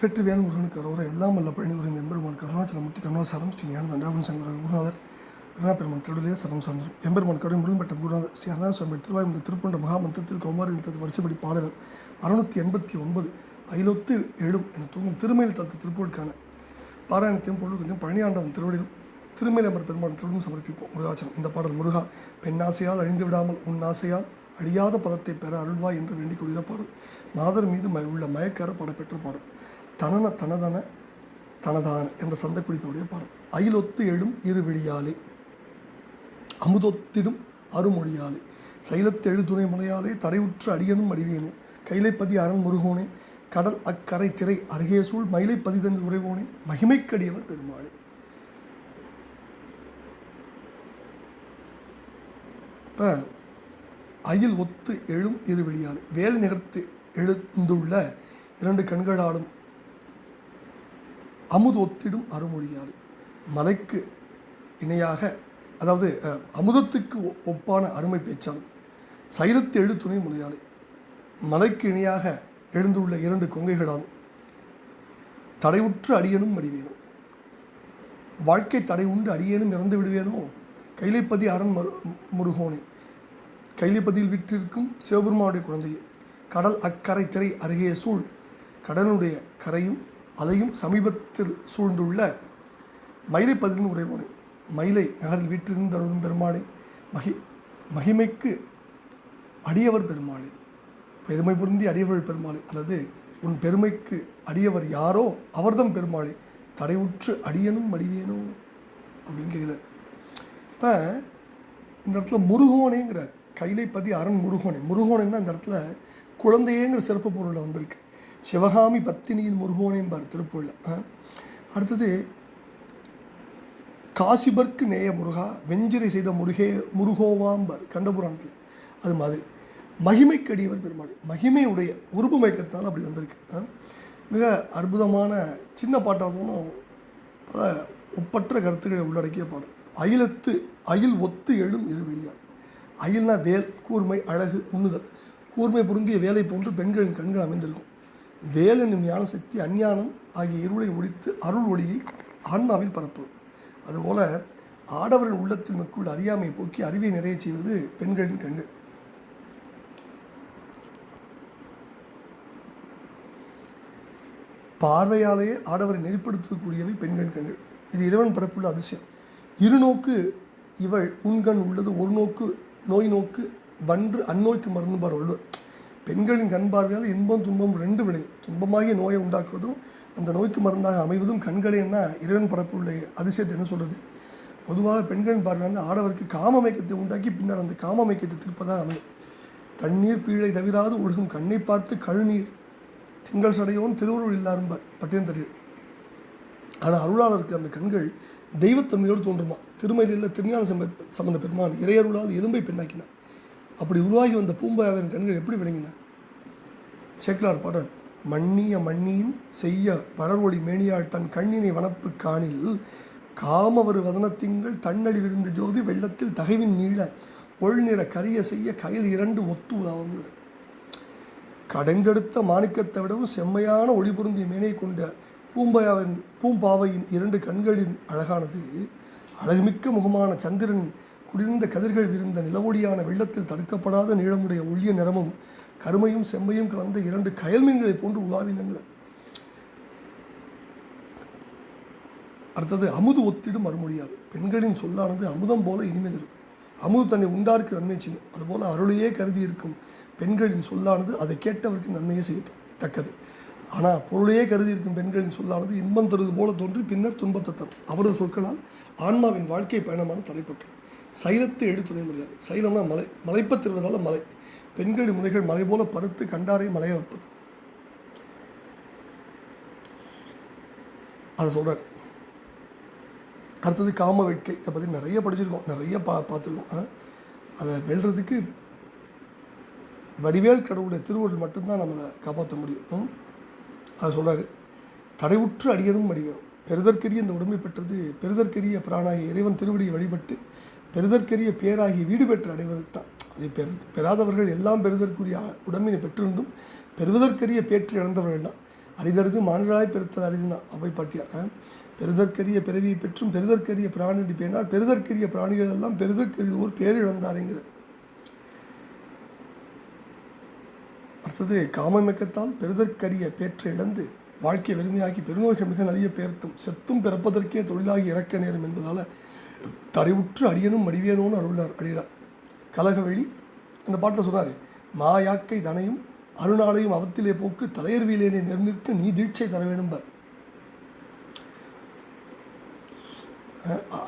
வெற்றி முருகன் முருகனுக்கு எல்லாம் வல்ல பழனி உரிமை எம்பெருமான் கருணாச்சலமூர்த்தி கருணாசாரம் ஸ்ரீ ஞான தண்டாபுரம் சங்கர குருநாதர் கருணாபெருமான் திருடலே சரம் சார்ந்தர். எம்பெருமான் கருணை முருகன்பட்ட குருநாதர் ஸ்ரீ அருணாசுவாமி திருவாயுமந்த திருப்பண்ட மகாமந்திரத்தில் கௌமாரி எழுத்தது வரிசைப்படி பாடல் அறுநூற்றி எண்பத்தி ஒன்பது ஐலொத்து எழும் என தூங்கும் திருமையில் தத்து திருப்பூருக்கான பாராயணத்தையும் பொருளுக்கும் பழனியாண்டவன் திருவடியிலும் திருமையில் அமர் பெருமான் திருவிடும் சமர்ப்பிப்போம். முருகாச்சலம். இந்த பாடல் முருகா பெண்ணாசையால் அழிந்து விடாமல் உன் ஆசையால் அழியாத பதத்தை பெற அருள்வாய் என்று வேண்டிக் கொள்கிற பாடல். மாதர் மீது ம உள்ள மயக்கர பாடப்பெற்ற பாடல். தனன தனதன தனதான என்ற சந்த குறிப்புடைய பாடல். அயிலொத்து எழும் இருவிழியாலே அமுதொத்திடும் அருமொழியாலே சைலத்து எழுதுணை முனையாலே தடையுற்று அடியனும் அடிவேனும் கைலைப்பதி அரண் முருகோனே கடல் அக்கரை திரை அருகே சூழ் மயிலை பதிதன் உறைவோனே மகிமைக்கடியவர் பெருமாளே. இப்போ அயில் ஒத்து எழும் இரு வெளியால் வேல் நிகர்த்து எழுந்துள்ள இரண்டு கண்களாலும் அமுது ஒத்திடும் மலைக்கு இணையாக அதாவது அஹ், அமுதத்துக்கு ஒ- ஒப்பான அருமை பேச்சாலும் சைலத்து எழு துணை முனையாலே மலைக்கு இணையாக எழுந்துள்ள இரண்டு கொங்கைகளாலும் தடையுற்று அடியனும் அடிவேனும் வாழ்க்கை தடை உண்டு அடியேனும் இறந்து விடுவேனோ? கைலைப்பதி அரண் மரு முருகோனே. கைலைப்பதியில் விற்றிருக்கும் சிவபெருமானுடைய குழந்தையே கடல் அக்கரை திரை அருகே சூழ் கடலுடைய கரையும் அதையும் சமீபத்தில் சூழ்ந்துள்ள மயிலைப்பதியின் உறைவோனே மயிலை நகரில் வீற்றிருந்த அருளும் பெருமாளே மகி மகிமைக்கு அடியவர் பெருமாளே. பெருமை புரிந்தி அடியவர் பெருமாளே அல்லது உன் பெருமைக்கு அடியவர் யாரோ அவர்தம் பெருமாளே தடைவுற்று அடியனும் அடிவேனோ அப்படின்னு கேட்குறார். இப்போ இந்த இடத்துல முருகோனேங்கிறார் கைலைப்பதி அரண் முருகோனை. முருகோனைன்னா இந்த இடத்துல குழந்தையேங்கிற சிறப்பு பொருளில் வந்திருக்கு. சிவகாமி பத்தினியின் முருகோனேம்பார் திருப்பூரில். அடுத்தது காசிபர்க்கு நேய முருகா வெஞ்சிரை செய்த முருகே முருகோவாம்பார் கந்தபுராணத்தில். அது மாதிரி. மகிமைக்கடியவர் பெருமாள். மகிமையுடைய உருப்பு மயக்கத்தினால் அப்படி வந்திருக்கு. ஆ? மிக அற்புதமான சின்ன பாட்டாகவும் பல ஒப்பற்ற கருத்துக்களை உள்ளடக்கிய பாடல். அயிலத்து அயில் ஒத்து எழும் இருவெளியார். அயில்னா வேல் கூர்மை அழகு உண்ணுதல். கூர்மை பொருந்திய வேலை போன்று பெண்களின் கண்கள் அமைந்திருக்கும். வேல் என்னும் ஞான சக்தி அஞ்ஞானம் ஆகிய இருளை ஒழித்து அருள் ஒளியை ஆன்மாவில் பரப்பும் அதுபோல ஆடவரின் உள்ளத்தில் மக்கள் அறியாமையை போக்கி அறிவை நிறைய செய்வது பெண்களின் கண்கள் பார்வையாலேயே ஆடவரை நெறிப்படுத்தக்கூடியவை பெண்களின் கண்கள் இது இறைவன் பரப்புள்ள அதிசயம். இருநோக்கு இவள் உண்கண் உள்ளது ஒரு நோக்கு நோய் நோக்கு வன்று அந்நோய்க்கு மருந்து பார் வள்ளுவர். பெண்களின் கண் பார்வையால் இன்பம் துன்பம் ரெண்டு வினை. துன்பமாகிய நோயை உண்டாக்குவதும் அந்த நோய்க்கு மருந்தாக அமைவதும் கண்களே என்ன? இறைவன் படப்புள்ள அதிசயத்தை என்ன சொல்கிறது பொதுவாக பெண்களின் பார்வையான ஆடவருக்கு காமமயக்கத்தை உண்டாக்கி பின்னர் அந்த காமமயக்கத்தை திருப்பதாக அமையும். தண்ணீர் பீழை தவிராது ஒழுகும் கண்ணை பார்த்து கழுநீர். திங்கள் சடையோன் திருவருள் இல்லாரும்பார் பட்டியம் தெரியும் ஆனால் அருளாளருக்கு அந்த கண்கள் தெய்வத்தன்மையோடு தோன்றுமா? திருமதியில் திருஞான சம்ப சம்பந்த பெருமான் இறையருளால் எலும்பை பெண்ணாக்கினார். அப்படி உருவாகி வந்த பூம்பாவின் கண்கள் எப்படி விளங்கின? சேக்கலார் பாடல் மன்னிய மண்ணியின் செய்ய வளர்வொளி மேனியாள் தன் கண்ணினை வனப்பு காணில் காமவரு வதனத்திங்கள் தன்னடி விருந்து ஜோதி வெள்ளத்தில் தகைவின் நீள ஒள்நிற கரிய செய்ய கையில் இரண்டு ஒத்து உதவுங்கிறது கடைந்தெடுத்த மாணிக்கத்தை விடவும் செம்மையான ஒளி பொருந்திய மேனை கொண்ட பூம்பாவின் பூம்பாவையின் இரண்டு கண்களின் அழகானது அழகுமிக்க முகமான சந்திரன் குளிர்ந்த கதிர்கள் விரிந்த நிலவொளியான வெள்ளத்தில் தடுக்கப்படாத நீளமுடைய ஒளிய நிறமும் கருமையும் செம்மையும் கலந்த இரண்டு கயல்மீன்களைப் போன்று உலாவினங்கிறார் அடுத்தது அமுது ஒத்திடும் மறுமொழியாது பெண்களின் சொல்லானது அமுதம் போல இனிமேல் இருக்கும். அமுது தன்னை உண்டாருக்கு நன்மை செய்யும். அதுபோல அருளையே கருதி இருக்கும் பெண்களின் சொல்லானது அதை கேட்டவருக்கு நன்மையை செய்ய தக்கது. ஆனால் பொருளையே கருதி இருக்கும் பெண்களின் சொல்லானது இன்பம் தருவது போல தோன்றி பின்னர் துன்பத்தை தரும். அவரது சொற்களால் ஆன்மாவின் வாழ்க்கை பயணமான தலைப்பற்றும் சைலத்தை எழுத்துணை முடியாது சைலம்னா மலை மலைப்பத் திருவதால் மலை. பெண்களின் முனைகள் மலை போல பருத்து கண்டாரை மலைய வைப்பது அதை சொல்கிறார் அடுத்தது காம வேட்கை. அதை பற்றி நிறைய படிச்சிருக்கோம். நிறைய பா பார்த்துருக்கோம். அதை வெல்றதுக்கு வடிவேல் கடவுளுடைய திருவருள் மட்டும்தான் நம்மளை காப்பாற்ற முடியும். அதை சொல்கிறாரு தடைவுற்று அடியனும் அடிவேன் பெருதற்கரிய இந்த உடம்பை பெற்றது பெருதற்கரிய பிராணாய இறைவன் திருவடியை வழிபட்டு பெறுதற்கரிய பேராகி வீடு பெற்ற அடைவது தான் அதை பெரு பெறாதவர்கள் எல்லாம் பெறுதற்குரிய உடம்பினை பெற்றிருந்தும் பெறுவதற்கரிய பேற்று இழந்தவர்கள் தான் அரிதறிது மாநிலாய் பெருத்தல் அரிதுனா அவை பாட்டியார் பெறுதற்கரிய பெருதற்கரிய பிறவியை பெற்றும் பெருதற்கரிய பிராணி பேனார் பெருதற்கரிய பிராணிகள் எல்லாம் பெறுதற்கரிய ஒரு பேரிழந்தாருங்கிறது அடுத்தது காமமிக்கத்தால் பெருதற்கரிய பேற்றை இழந்து வாழ்க்கையை வெறுமையாகி பெருநோய்கள் மிக நிறைய பேர்த்தும் செத்தும் பிறப்பதற்கே தொழிலாகி இறக்க நேரும் என்பதால் தடைவுற்று அடியனும் மடிவேனோன்னு அருளார் அடிகிறார் கலகவெளி அந்த பாட்டில் சொன்னார் மாயாக்கை தனையும் அருணாளையும் அவத்திலே போக்கு தலையர்வியலேனை நிர்நிற்க நீ தீட்சை தர வேணும்பார்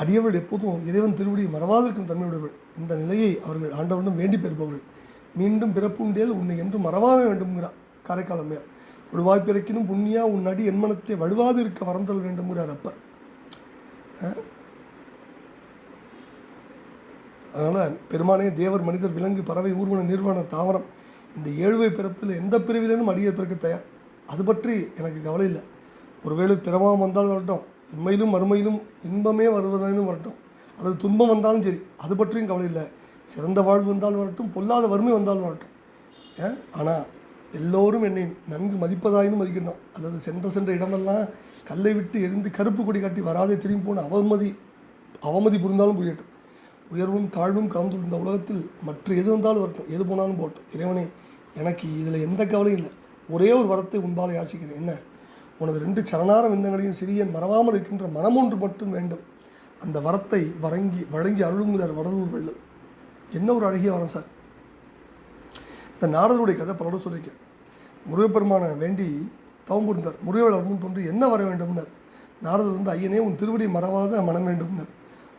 அடியவர்கள் எப்போதும் இறைவன் திருவடியை மறவாதிருக்கும் தன்மையுடையவள். இந்த நிலையை அவர்கள் ஆண்டவனும் வேண்டி பெறுபவர்கள். மீண்டும் பிறப்புண்டேல் உன்னை என்று மறவாக வேண்டும்ங்கிறார் காரைக்கால் அம்மையார். வடுவாய் பிறக்கினும் புண்ணியா உன் அடி என் மனத்தை வடுவாது இருக்க வரந்தல் வேண்டும்ங்கிறார் அப்பர். அதனால் பெருமானே தேவர் மனிதர் விலங்கு பறவை ஊர்வன நிறுவன தாவரம் இந்த ஏழுவை பிறப்பில் எந்த பிரிவிலும் அடியர் பிறக்க தயார். அது பற்றி எனக்கு கவலை இல்லை. ஒருவேளை பிறவாம் வந்தால் வரட்டும் உண்மையிலும் மறுமையிலும் இன்பமே வருவதாலும் வரட்டும் அல்லது துன்பம் வந்தாலும் சரி அது பற்றியும் கவலை இல்லை. சிறந்த வாழ்வு வந்தால் வரட்டும் பொல்லாத வறுமை வந்தால் வரட்டும். ஏன் ஆனால் எல்லோரும் என்னை நன்கு மதிப்பதாயினும் மதிக்கணும் அல்லது சென்ற சென்ற இடமெல்லாம் கல்லை விட்டு எரிந்து கருப்பு கொடி காட்டி வராதே திரும்பி போன அவமதி அவமதி புரிந்தாலும் புரியட்டும். உயர்வும் தாழ்வும் கலந்துள்ள இந்த உலகத்தில் மற்ற எது வந்தாலும் வரட்டும். எது போனாலும் போட்டோம் இறைவனே எனக்கு இதில் எந்த கவலையும் இல்லை. ஒரே ஒரு வரத்தை உன்பால் யாசிக்கிறேன் என்ன? உனது ரெண்டு சரணார விந்தங்களையும் சிறியன் மறவாமல் இருக்கின்ற மனம் ஒன்று மட்டும் வேண்டும். அந்த வரத்தை வழங்கி வழங்கி அருளுங்கிறார் வடலூர் வெள்ளல். என்ன ஒரு அழகிய வரம் சார். இந்த நாரதருடைய கதை பலரும் சொல்லியிருக்கேன். முருகப்பெருமானை வேண்டி தவம் புரிந்தார். முருகவேளர் முன் தோன்றி என்ன வர வேண்டும்னார்? நாரதர் வந்து ஐயனே உன் திருவடி மறவாத மனம் வேண்டும்னார்.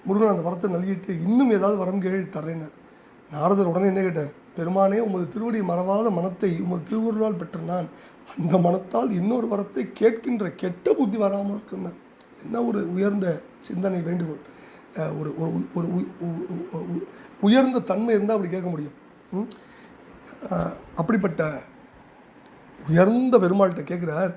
முருகன் அந்த வரத்தை நல்கிட்டு இன்னும் ஏதாவது வரம் கேள் தர்றேனார் நாரதர் உடனே என்ன கேட்டார்? பெருமானே உமது திருவடி மறவாத மனத்தை உமது திருவுருளால் பெற்ற நான் அந்த மனத்தால் இன்னொரு வரத்தை கேட்கின்ற கெட்ட புத்தி வராமல் இருக்குன்னார் என்ன ஒரு உயர்ந்த சிந்தனை வேண்டுகோள். ஒரு ஒரு ஒரு உயர்ந்த தன்மை இருந்தால் அப்படி கேட்க முடியும். ம்? அப்படிப்பட்ட உயர்ந்த பெருமாள்கிட்ட கேட்குறார்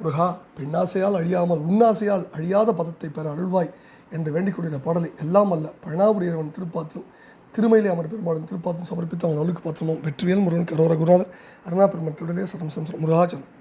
முருகா பெண்ணாசையால் அழியாமல் உன்னாசையால் அழியாத பதத்தை பெற அருள்வாய். என்று வேண்டிக் பாடலை எல்லாம் அல்ல பழனாபுரியவன் திருப்பாத்திரம் திருமயிலை அமர் பெருமாளின் திருப்பாத்திரம் சமர்ப்பித்த அவன் அவளுக்கு பாத்திரமும் வெற்றிவேல் முருகன் கரோர குருநாதர் அருணா பெருமன் திருடலே சரம் சம்சரம் முருகாச்சலம்